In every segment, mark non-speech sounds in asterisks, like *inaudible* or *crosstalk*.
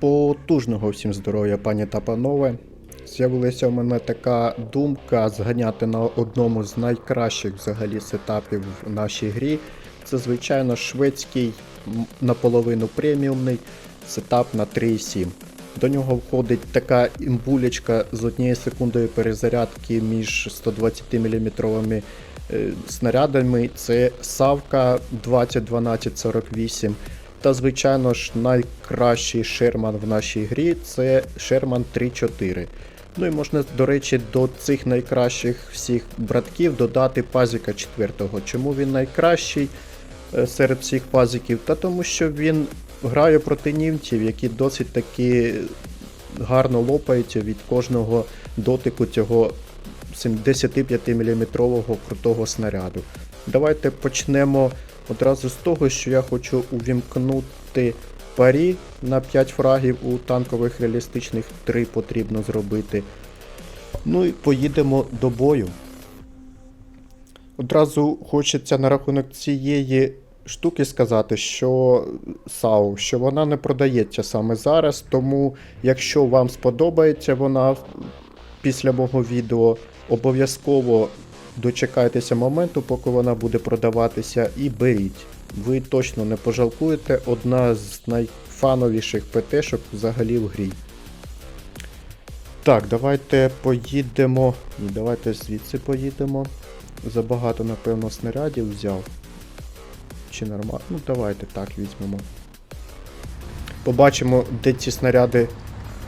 Потужного всім здоров'я, пані та панове. З'явилася у мене така думка зганяти на одному з найкращих взагалі сетапів в нашій грі. Це, звичайно, шведський наполовину преміумний сетап на 3.7. До нього входить така імбулечка з однією секундою перезарядки між 120 мм е, снарядами. Це Савка 201248. Та, звичайно ж, найкращий Шерман в нашій грі це Шерман 3.4. Ну і можна, до речі, до цих найкращих всіх братків додати пазіка 4. Чому він найкращий е, серед всіх пазиків? Та тому що він грає проти німців, які досить таки гарно лопаються від кожного дотику цього 75 мм крутого снаряду. Давайте почнемо одразу з того, що я хочу увімкнути парі на 5 фрагів у танкових реалістичних 3 потрібно зробити. Ну і поїдемо до бою. Одразу хочеться на рахунок цієї штуки сказати, що САУ, що вона не продається саме зараз, тому якщо вам сподобається вона після мого відео, обов'язково дочекайтеся моменту, поки вона буде продаватися, і беріть. Ви точно не пожалкуєте, одна з найфановіших ПТ-шок взагалі в грі. Так, давайте поїдемо. Ні, давайте звідси поїдемо. Забагато, напевно, снарядів взяв. Чи нормально? Ну, давайте так візьмемо. Побачимо, де ці снаряди.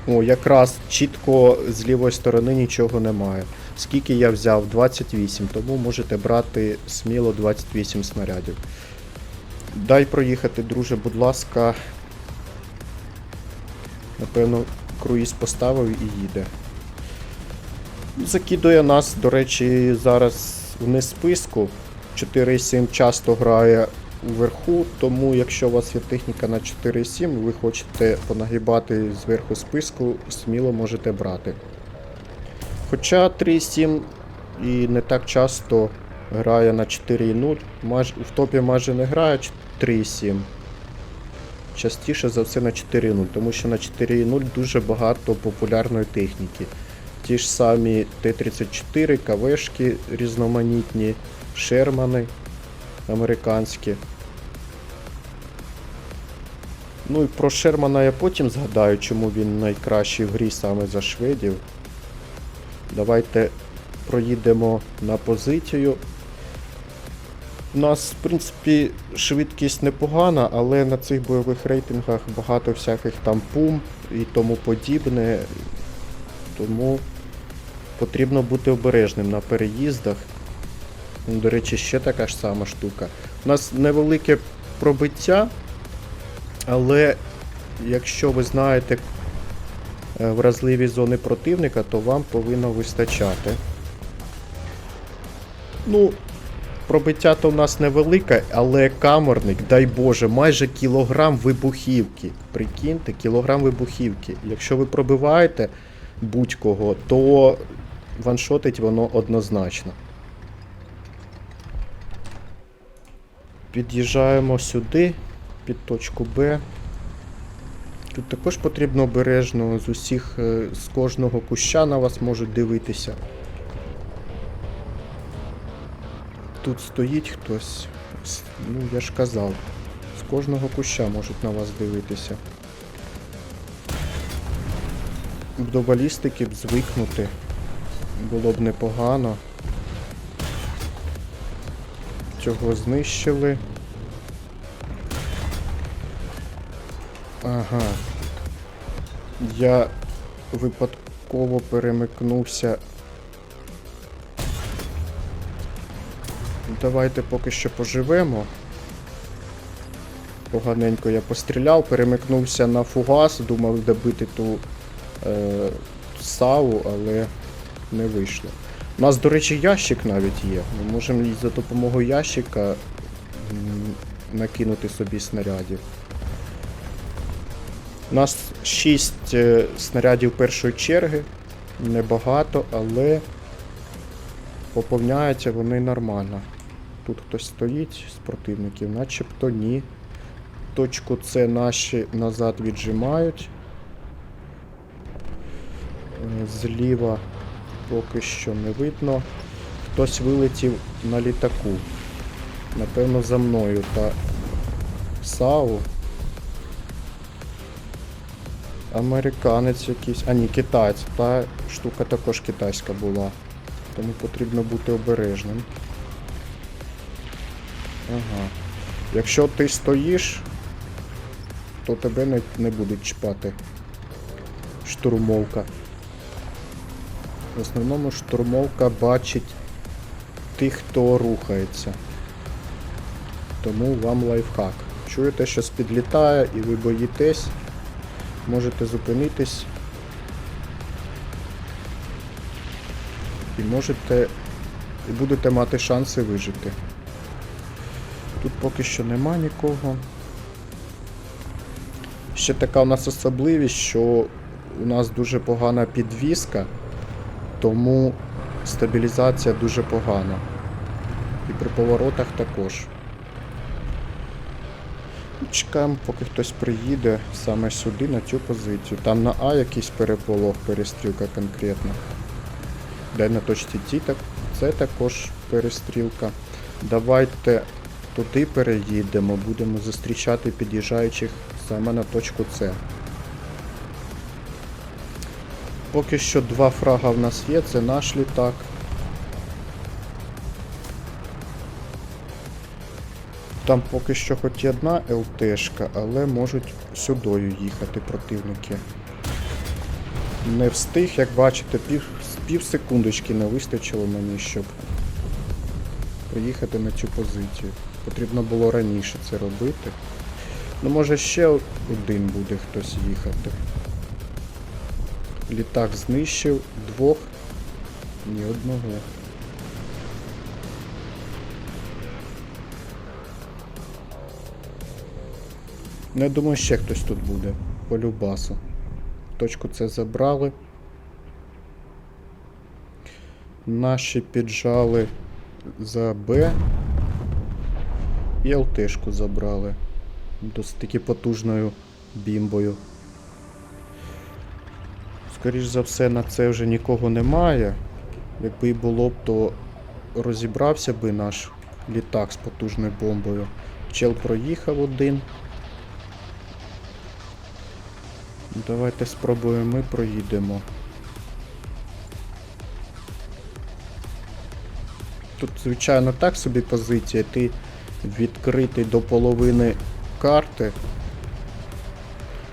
О, якраз чітко з лівої сторони нічого немає. Скільки я взяв? 28, тому можете брати сміло 28 снарядів. Дай проїхати, друже, будь ласка. Напевно, круїз поставив і їде. Закидує нас, до речі, зараз вниз списку. 4.7 часто грає вверху, тому якщо у вас є техніка на 4.7, ви хочете понагибати зверху списку, сміло можете брати. Хоча 3.7 і не так часто грає на 4.0, майже, в топі майже не грає 3.7. Частіше за все на 4.0, тому що на 4.0 дуже багато популярної техніки. Ті ж самі Т-34, КВшки різноманітні, Шермани американські. Ну і про Шермана я потім згадаю, чому він найкращий в грі саме за шведів. Давайте проїдемо на позицію. У нас, в принципі, швидкість непогана, але на цих бойових рейтингах багато всяких там пум і тому подібне. Тому потрібно бути обережним на переїздах. Ну, До речі, ще така ж сама штука. У нас невелике пробиття, але якщо ви знаєте вразливі зони противника, то вам повинно вистачати. Ну, пробиття то в нас невелике, але камерник, дай Боже, майже кілограм вибухівки. Прикиньте, кілограм вибухівки. Якщо ви пробиваєте будь-кого, то ваншотить воно однозначно. Під'їжджаємо сюди, під точку Б. Тут також потрібно обережно з усіх, е, з кожного куща на вас можуть дивитися. Тут стоїть хтось. Ну, я ж казав. З кожного куща можуть на вас дивитися. До балістики б звикнути. Було б непогано. Цього знищили. Ага. Я випадково перемикнувся. Давайте поки що поживемо. Поганенько я постріляв, перемикнувся на фугас, думав добити ту е, саву, але не вийшло. У нас, до речі, ящик навіть є. Ми можемо за допомогою ящика накинути собі снарядів. У нас 6 снарядів першої черги. Небагато, але поповняються вони нормально. Тут хтось стоїть з противників, начебто ні. Точку С наші назад віджимають. Е, Зліва поки що не видно. Хтось вилетів на літаку. Напевно, за мною та САУ. Американець якийсь. А ні, китаєць. Та штука також китайська була. Тому потрібно бути обережним. Ага. Якщо ти стоїш, то тебе не, не будуть чіпати. Штурмовка. В основному штурмовка бачить тих, хто рухається. Тому вам лайфхак. Чуєте, щось підлітає і ви боїтесь, можете зупинитись. І можете. І будете мати шанси вижити. Тут поки що нема нікого. Ще така у нас особливість, що у нас дуже погана підвіска, тому стабілізація дуже погана. І при поворотах також. Чекаємо, поки хтось приїде саме сюди, на цю позицію. Там на А якийсь переполох, перестрілка конкретно. Де на точці Ті, так це також перестрілка. Давайте туди переїдемо, будемо зустрічати під'їжджаючих саме на точку С. Поки що два фрага в нас є, це наш літак. Там поки що хоч і одна ЛТшка, але можуть сюдою їхати противники. Не встиг, як бачите, пів, пів секундочки не вистачило мені, щоб приїхати на цю позицію. Потрібно було раніше це робити. Ну, може ще один буде хтось їхати. Літак знищив двох, ні одного. Ну, я думаю, ще хтось тут буде. По любасу. Точку це забрали. Наші піджали за Б. І ЛТшку забрали. Досить таки потужною бімбою. Скоріш за все, на це вже нікого немає. Якби і було б, то розібрався би наш літак з потужною бомбою. Чел проїхав один. Давайте спробуємо ми проїдемо. Тут, звичайно, так собі позиція. Ти відкритий до половини карти.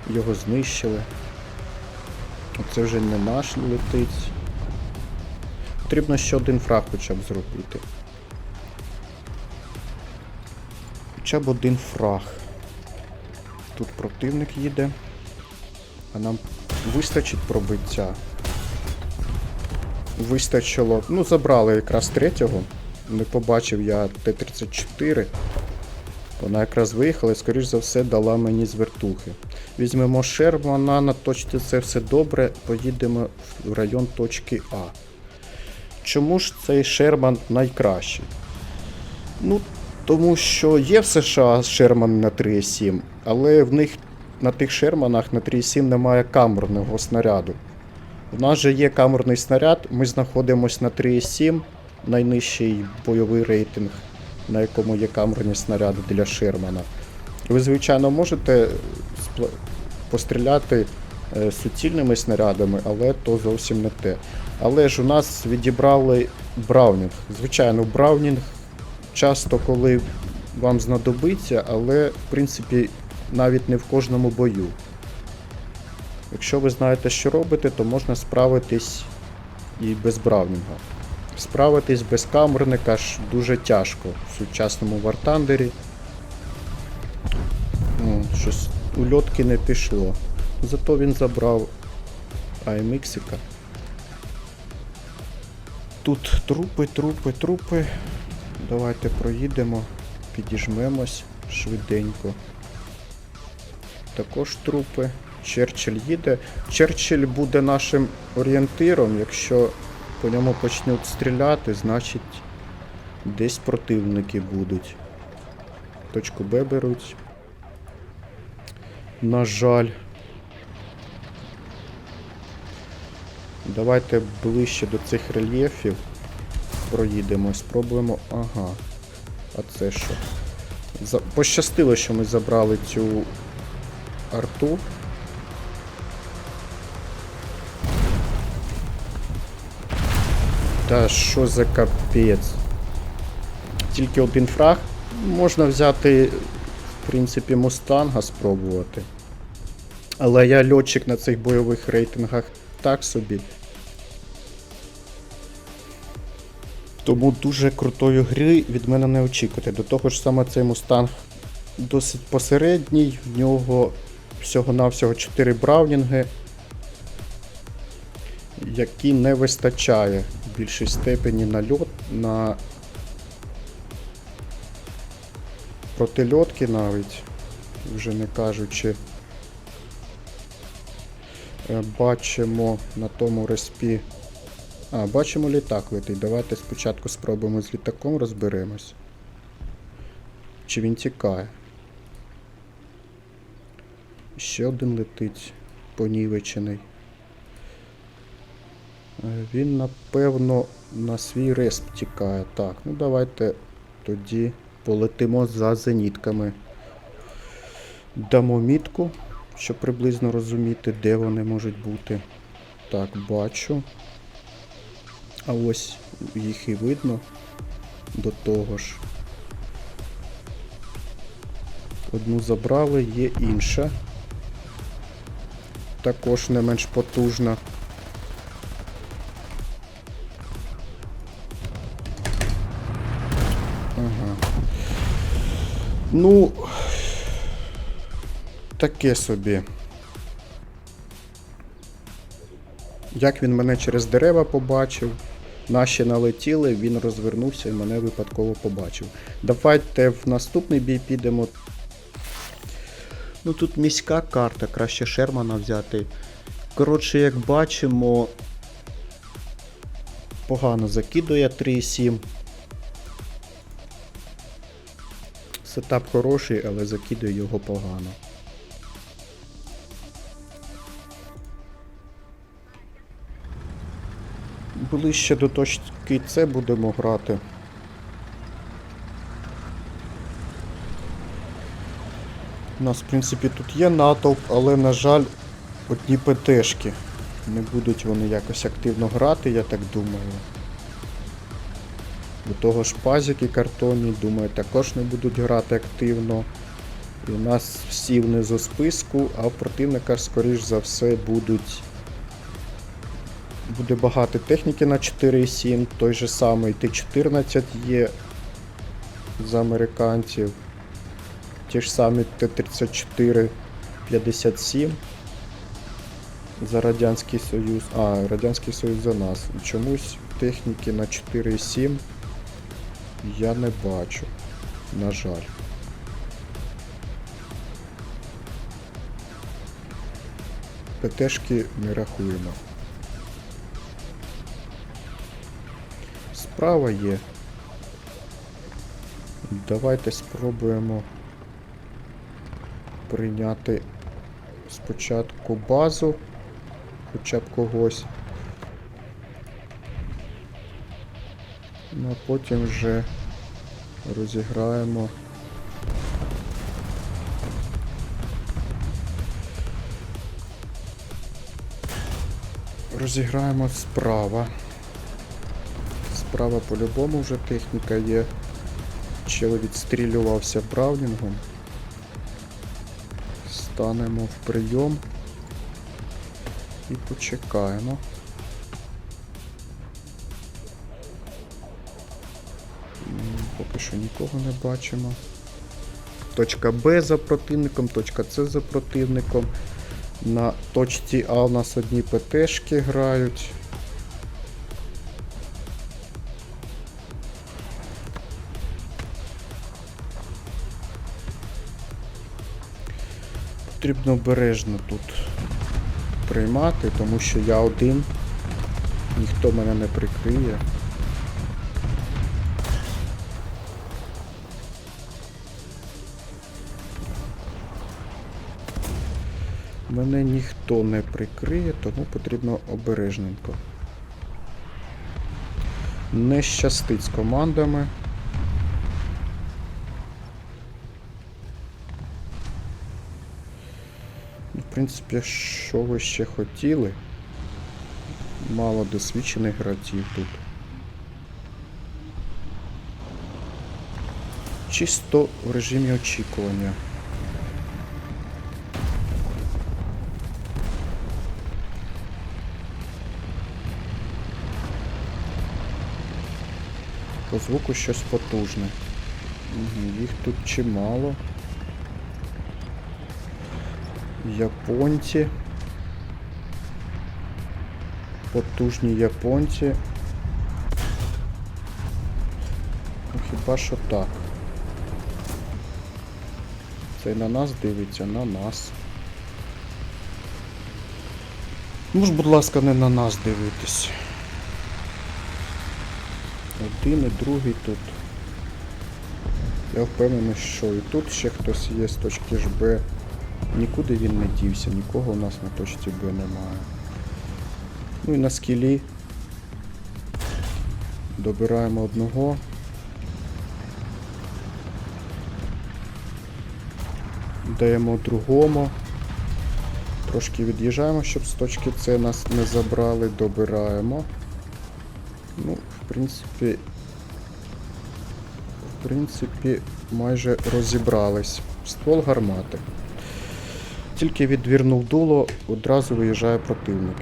Його знищили. Це вже не наш летить. Потрібно ще один фраг хоча б зробити. Хоча б один фраг. Тут противник їде. А нам вистачить пробиття. Вистачило. Ну, забрали якраз третього. Не побачив я Т-34. Вона якраз виїхала і, скоріш за все, дала мені з вертухи. Візьмемо Шермана, на це все добре, поїдемо в район точки А. Чому ж цей Шерман найкращий? Ну, тому що є в США Шерман на 3,7, але в них на тих Шерманах на 3,7 немає камерного снаряду. У нас же є камерний снаряд, ми знаходимося на 3,7, найнижчий бойовий рейтинг, на якому є камерні снаряди для Шермана. Ви, звичайно, можете постріляти е, суцільними снарядами, але то зовсім не те. Але ж у нас відібрали Браунінг. Звичайно, Браунінг часто коли вам знадобиться, але в принципі навіть не в кожному бою. Якщо ви знаєте, що робите, то можна справитись і без Браунінга. Справитись без камерника ж дуже тяжко в сучасному Вартандері. О, щось у льотки не пішло. Зато він забрав АМХіка. Тут трупи, трупи, трупи. Давайте проїдемо, підіжмемось швиденько. Також трупи. Черчилль їде. Черчилль буде нашим орієнтиром. Якщо по ньому почнуть стріляти, значить десь противники будуть. Точку Б беруть. На жаль. Давайте ближче до цих рельєфів проїдемо, спробуємо. Ага. А це що? За... Пощастило, що ми забрали цю арту. Та що за капець? Тільки один фраг. Можна взяти, в принципі, мустанга спробувати. Але я льотчик на цих бойових рейтингах так собі. Тому дуже крутої гри від мене не очікувати. До того ж саме цей мустанг досить посередній, в нього всього-навсього 4 браунінги, які не вистачає в більшій степені на льот, на протильотки навіть, вже не кажучи. Е, Бачимо на тому респі. А, бачимо літак летить. Давайте спочатку спробуємо з літаком розберемось. Чи він тікає? Ще один летить понівечений. Е, Він, напевно, на свій респ тікає. Так, ну давайте тоді полетимо за зенітками. Дамо мітку, щоб приблизно розуміти, де вони можуть бути. Так, бачу. А ось їх і видно до того ж. Одну забрали, є інша. Також не менш потужна. Ага. Ну, таке собі. Як він мене через дерева побачив, наші налетіли, він розвернувся і мене випадково побачив. Давайте в наступний бій підемо. Ну тут міська карта, краще Шермана взяти. Коротше, як бачимо, погано закидує 3,7. Сетап хороший, але закидує його погано. Ближче до точки С будемо грати. У нас, в принципі, тут є натовп, але, на жаль, одні ПТшки. Не будуть вони якось активно грати, я так думаю. До того ж пазики картонні, думаю, також не будуть грати активно. І у нас всі внизу списку, а в противника, скоріш за все, будуть. Буде багато техніки на 4,7, той же самий Т-14 є з американців. Ті ж самі Т-34 57 за Радянський Союз. А, Радянський Союз за нас. Чомусь техніки на 4,7 я не бачу. На жаль. ПТшки не рахуємо. Справа є. Давайте спробуємо прийняти спочатку базу, хоча б когось. Ну а потім вже розіграємо. Розіграємо справа. Справа по-любому вже техніка є. Чел відстрілювався Браунінгом. Станемо в прийом і почекаємо. Поки що нікого не бачимо. Точка Б за противником, точка С за противником. На точці А у нас одні ПТшки грають. Потрібно обережно тут приймати, тому що я один, ніхто мене не прикриє. Мене ніхто не прикриє, тому потрібно обережненько. Не щастить з командами. Ну, В принципі, що ви ще хотіли? Мало досвідчених гравців тут. Чисто в режимі очікування. По звуку щось потужне. Угу, їх тут чимало. Японці. Потужні японці. Ну, хіба що так. Цей на нас дивиться, на нас. Ну ж, будь ласка, не на нас дивитись. Один і другий тут. Я впевнений, що і тут ще хтось є з точки ж Б. Нікуди він не дівся, нікого у нас на точці Б немає. Ну і на скілі. Добираємо одного. Даємо другому. Трошки від'їжджаємо, щоб з точки С нас не забрали, добираємо. Ну, в принципі. В принципі, майже розібрались. Ствол гармати. Тільки відвірнув дуло, одразу виїжджає противник.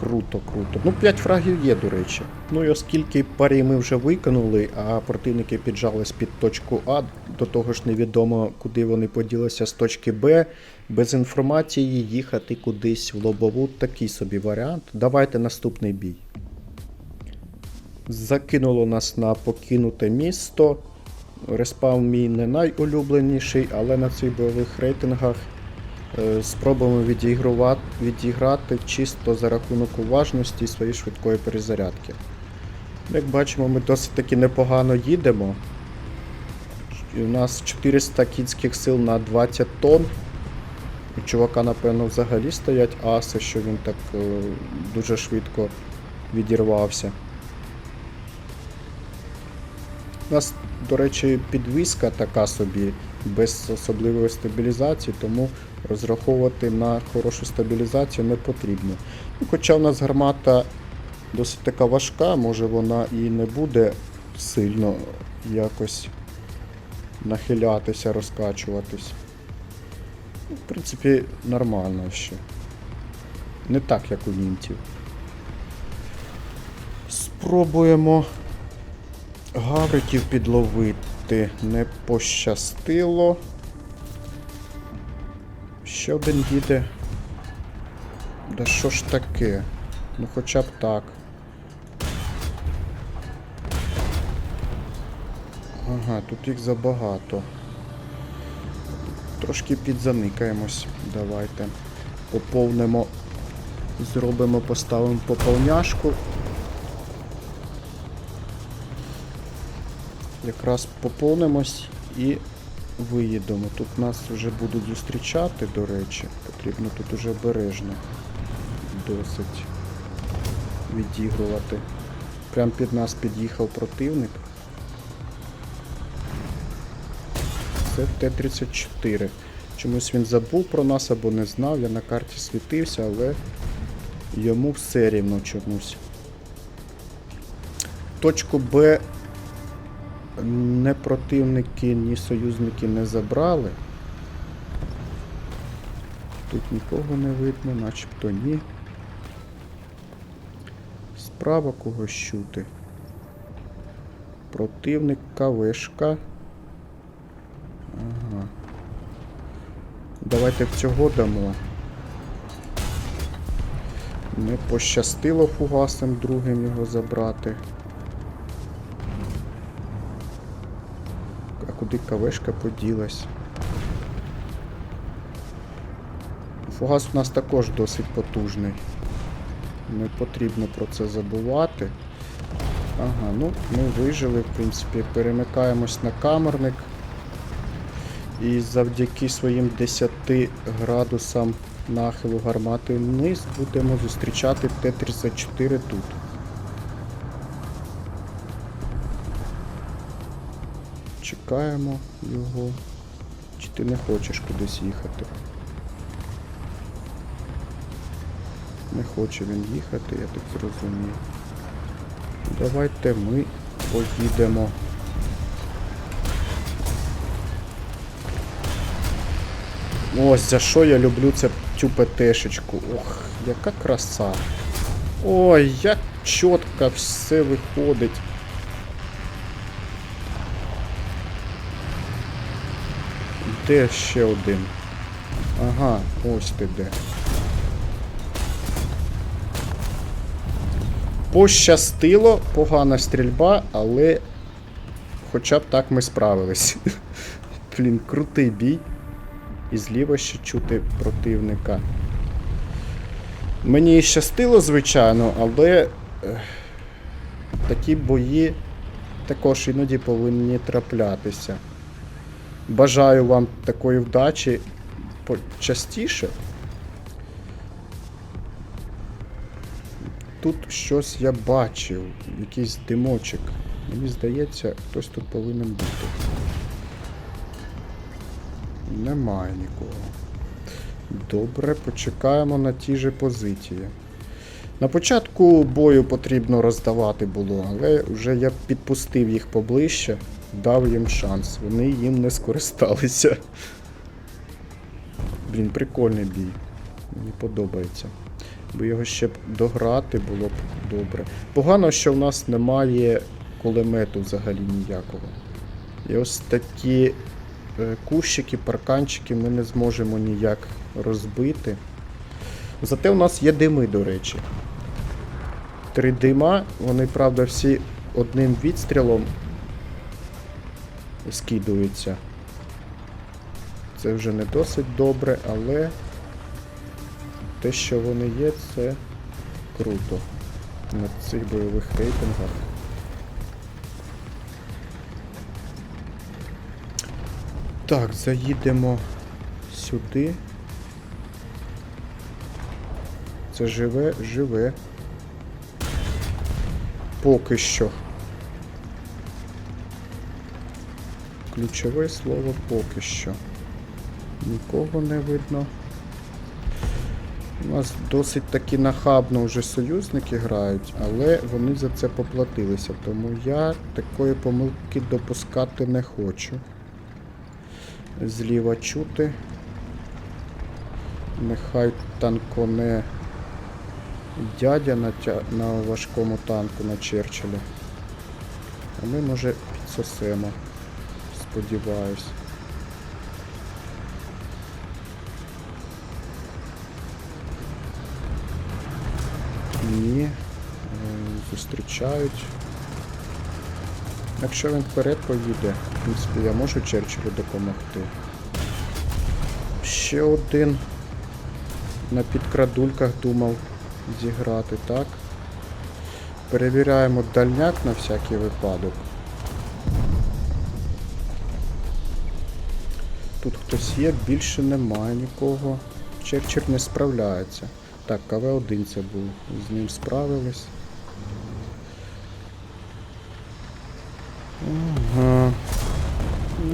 Круто, круто. Ну, 5 фрагів є, до речі. Ну і оскільки парі ми вже виконали, а противники піджались під точку А, до того ж невідомо, куди вони поділися з точки Б. Без інформації їхати кудись в лобову такий собі варіант. Давайте наступний бій. Закинуло нас на покинуте місто. Респаун мій не найулюбленіший, але на цих бойових рейтингах спробуємо відігрувати, відіграти чисто за рахунок уважності і своєї швидкої перезарядки. Як бачимо, ми досить таки непогано їдемо. У нас 400 кінських сил на 20 тонн. У чувака, напевно, взагалі стоять аси, що він так е, дуже швидко відірвався. У нас, до речі, підвіска така собі, без особливої стабілізації, тому розраховувати на хорошу стабілізацію не потрібно. Ну, хоча у нас гармата досить така важка, може вона і не буде сильно якось нахилятися, розкачуватись. Ну, В принципі, нормально ще. Не так, як у німців. Спробуємо гавриків підловити. Не пощастило. Ще один їде. Да що ж таке? Ну хоча б так. Ага, тут їх забагато. Трошки підзаникаємось. Давайте. Поповнимо. Зробимо, поставимо поповняшку. Якраз поповнимось і виїдемо. Тут нас вже будуть зустрічати, до речі. Потрібно тут уже обережно досить відігрувати. Прям під нас під'їхав противник. Це Т-34. Чомусь він забув про нас або не знав, я на карті світився, але йому все рівно чомусь. Точку Б не противники, ні союзники не забрали. Тут нікого не видно, начебто ні. Справа когось чути. Противник кавешка. Ага. Давайте в цього дамо. Не пощастило фугасом другим його забрати. Куди кавешка поділась? Фугас у нас також досить потужний. Не потрібно про це забувати. Ага, ну ми вижили, в принципі, перемикаємось на камерник. І завдяки своїм 10 градусам нахилу гармати вниз, будемо зустрічати Т-34 тут. Чекаємо його. Чи ти не хочеш кудись їхати? Не хоче він їхати, я так зрозумів. Давайте ми поїдемо. Ось за що я люблю це, цю ПТшечку. Ох, яка краса. Ой, як чітко все виходить. Де ще один? Ага, ось ти де. Пощастило, погана стрільба, але хоча б так ми справились. *laughs* Блін, крутий бій. І зліва ще чути противника. Мені щастило, звичайно, але такі бої також іноді повинні траплятися. Бажаю вам такої вдачі частіше. Тут щось я бачив, якийсь димочок. Мені здається, хтось тут повинен бути. Немає нікого. Добре, почекаємо на ті же позиції. На початку бою потрібно роздавати було, але вже я підпустив їх поближче, дав їм шанс. Вони їм не скористалися. Блін, прикольний бій. Мені подобається. Бо його ще б дограти було б добре. Погано, що в нас немає кулемету взагалі ніякого. І ось такі е, кущики, парканчики ми не зможемо ніяк розбити. Зате у нас є дими, до речі. Три дима, вони, правда, всі одним відстрілом скидуються. Це вже не досить добре, але те, що вони є, це круто на цих бойових рейтингах. Так, заїдемо сюди. Це живе, живе. Поки що. Ключове слово поки що. Нікого не видно. У нас досить таки нахабно вже союзники грають, але вони за це поплатилися, тому я такої помилки допускати не хочу. Зліва чути. Нехай танконе дядя на, тя... на важкому танку на Черчилля. А ми, може, підсосемо. Сподіваюсь. Ні. Е, Зустрічають. Якщо він вперед поїде, в принципі, я можу Черчиллю допомогти. Ще один на підкрадульках думав зіграти, так? Перевіряємо дальняк на всякий випадок. Тут хтось є, більше немає нікого. Черчилль не справляється. Так, КВ-1 це був. З ним справились. Ага.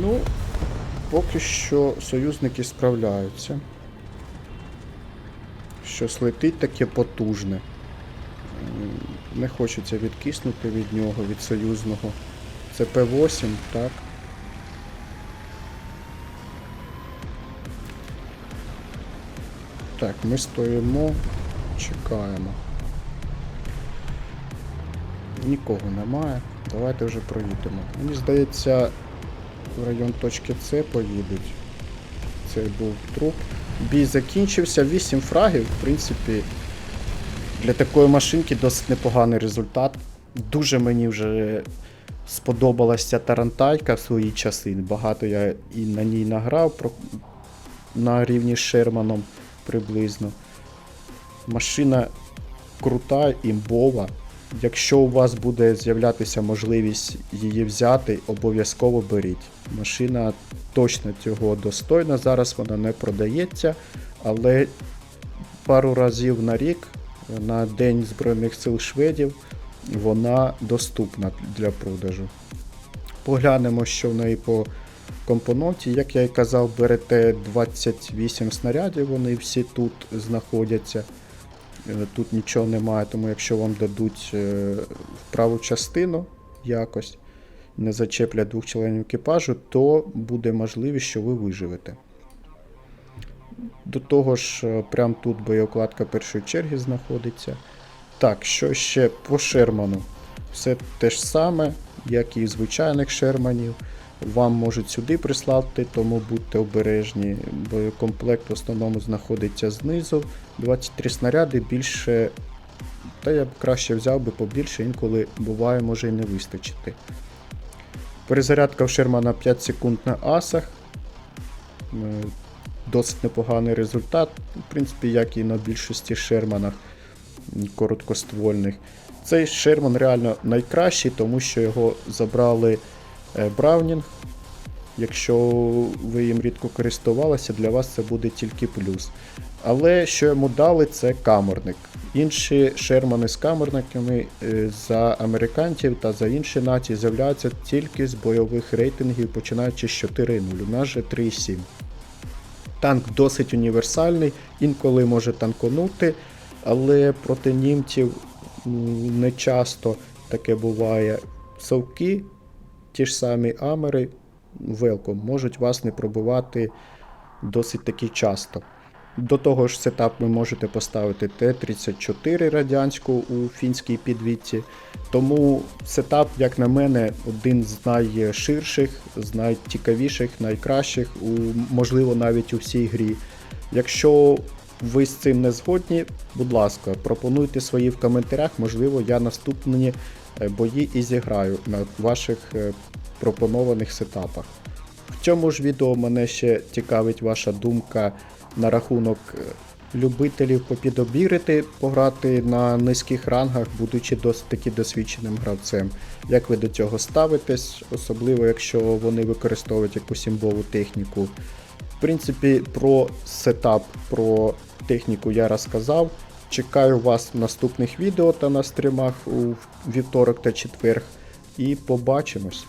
Ну, поки що союзники справляються. Щось летить таке потужне. Не хочеться відкиснути від нього, від союзного. Це П8, так? Так, ми стоїмо, чекаємо. Нікого немає. Давайте вже проїдемо. Мені здається, в район точки С поїдуть. Це був труп. Бій закінчився, 8 фрагів, в принципі, для такої машинки досить непоганий результат. Дуже мені вже сподобалася Тарантайка в свої часи. Багато я і на ній награв на рівні з Шерманом приблизно. Машина крута, імбова. Якщо у вас буде з'являтися можливість її взяти, обов'язково беріть. Машина точно цього достойна. Зараз вона не продається, але пару разів на рік на День Збройних сил шведів вона доступна для продажу. Поглянемо, що в неї по компоненті. Як я і казав, берете 28 снарядів, вони всі тут знаходяться. Е, Тут нічого немає, тому якщо вам дадуть е, в праву частину якось, не зачеплять двох членів екіпажу, то буде можливість, що ви виживете. До того ж, е, прямо тут боєукладка першої черги знаходиться. Так, що ще по Шерману? Все те ж саме, як і звичайних Шерманів. Вам можуть сюди прислати, тому будьте обережні. Боєкомплект в основному знаходиться знизу. 23 снаряди більше. Та я б краще взяв би побільше, інколи буває, може і не вистачити. Перезарядка в Шермана 5 секунд на асах. Е, Досить непоганий результат, в принципі, як і на більшості Шерманах короткоствольних. Цей Шерман реально найкращий, тому що його забрали Браунінг. Якщо ви їм рідко користувалися, для вас це буде тільки плюс. Але що йому дали, це камерник. Інші шермани з камерниками е, за американців та за інші нації з'являються тільки з бойових рейтингів, починаючи з 4.0, у нас же 3.7. Танк досить універсальний, інколи може танконути, але проти німців не часто таке буває. Совки, ті ж самі Амери, Велком, можуть вас не пробивати досить таки часто. До того ж, сетап ви можете поставити Т-34 радянську у фінській підвідці. Тому сетап, як на мене, один з найширших, з найцікавіших, найкращих, у, можливо, навіть у всій грі. Якщо ви з цим не згодні, будь ласка, пропонуйте свої в коментарях, можливо, я наступні бої і зіграю на ваших е, пропонованих сетапах. В цьому ж відео мене ще цікавить ваша думка на рахунок е, любителів попідобірити, пограти на низьких рангах, будучи досить таки досвідченим гравцем. Як ви до цього ставитесь, особливо якщо вони використовують якусь імбову техніку. В принципі, про сетап, про техніку я розказав. Чекаю вас в наступних відео та на стрімах у вівторок та четверг. І побачимось.